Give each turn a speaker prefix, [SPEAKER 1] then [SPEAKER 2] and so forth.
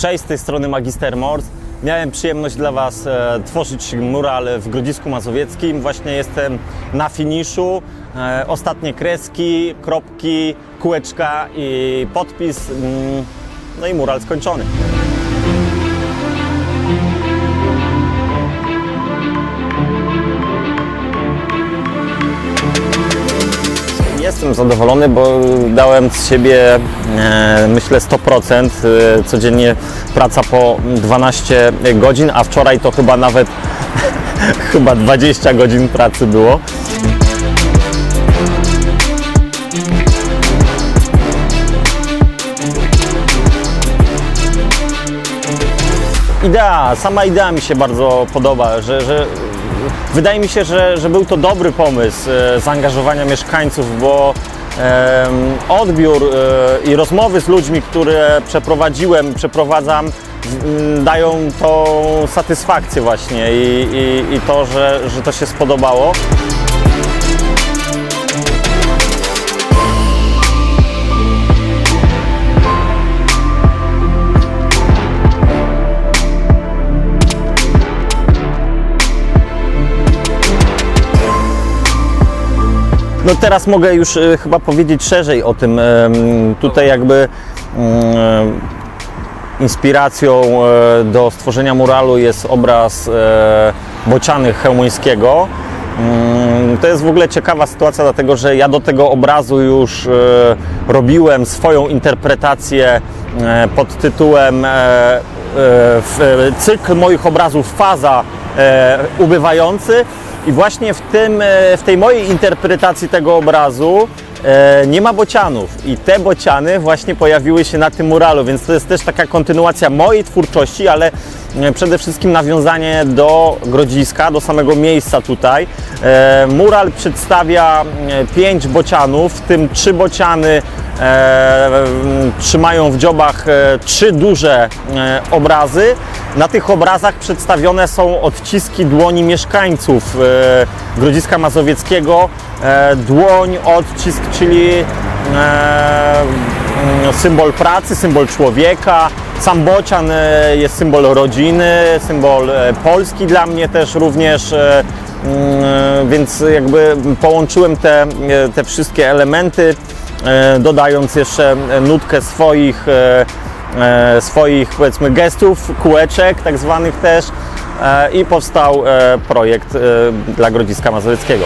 [SPEAKER 1] Cześć, z tej strony Magister Mors. Miałem przyjemność dla Was e, tworzyć mural w Grodzisku Mazowieckim. Właśnie jestem na finiszu. E, ostatnie kreski, kropki, kółeczka i podpis. Mm, no i mural skończony. Jestem zadowolony, bo dałem z siebie e, myślę 100%. E, codziennie praca po 12 godzin, a wczoraj to chyba nawet chyba 20 godzin pracy było. Idea, sama idea mi się bardzo podoba, że, że wydaje mi się, że, że był to dobry pomysł e, zaangażowania mieszkańców, bo odbiór e, i rozmowy z ludźmi, które przeprowadziłem, przeprowadzam, dają tą satysfakcję właśnie i, i, i to, że, że to się spodobało. No teraz mogę już e, chyba powiedzieć szerzej o tym. Tutaj jakby mm, inspiracją e, do stworzenia muralu jest obraz e, Bociany Chełmońskiego. Mm, To jest w ogóle ciekawa sytuacja, dlatego że ja do tego obrazu już e, robiłem swoją interpretację e, pod tytułem e, e, cykl moich obrazów Faza e, ubywający. I właśnie w, tym, e, w tej mojej interpretacji tego obrazu e, nie ma bocianów. I te bociany właśnie pojawiły się na tym muralu, więc to jest też taka kontynuacja mojej twórczości, ale e, przede wszystkim nawiązanie do Grodziska, do samego miejsca tutaj. Mural przedstawia pięć bocianów, w tym trzy bociany trzymają w dziobach e, trzy duże e, obrazy. Na tych obrazach przedstawione są odciski dłoni mieszkańców e, Grodziska Mazowieckiego. E, dłoń, odcisk, czyli e, mm, symbol pracy, symbol człowieka. Sam bocian e, jest symbol rodziny, symbol e, Polski dla mnie też również. e, mm, Więc jakby połączyłem te, e, te wszystkie elementy, e, dodając jeszcze nutkę swoich, e, e, swoich powiedzmy gestów, kółeczek tak zwanych też e, i powstał e, projekt e, dla Grodziska Mazowieckiego.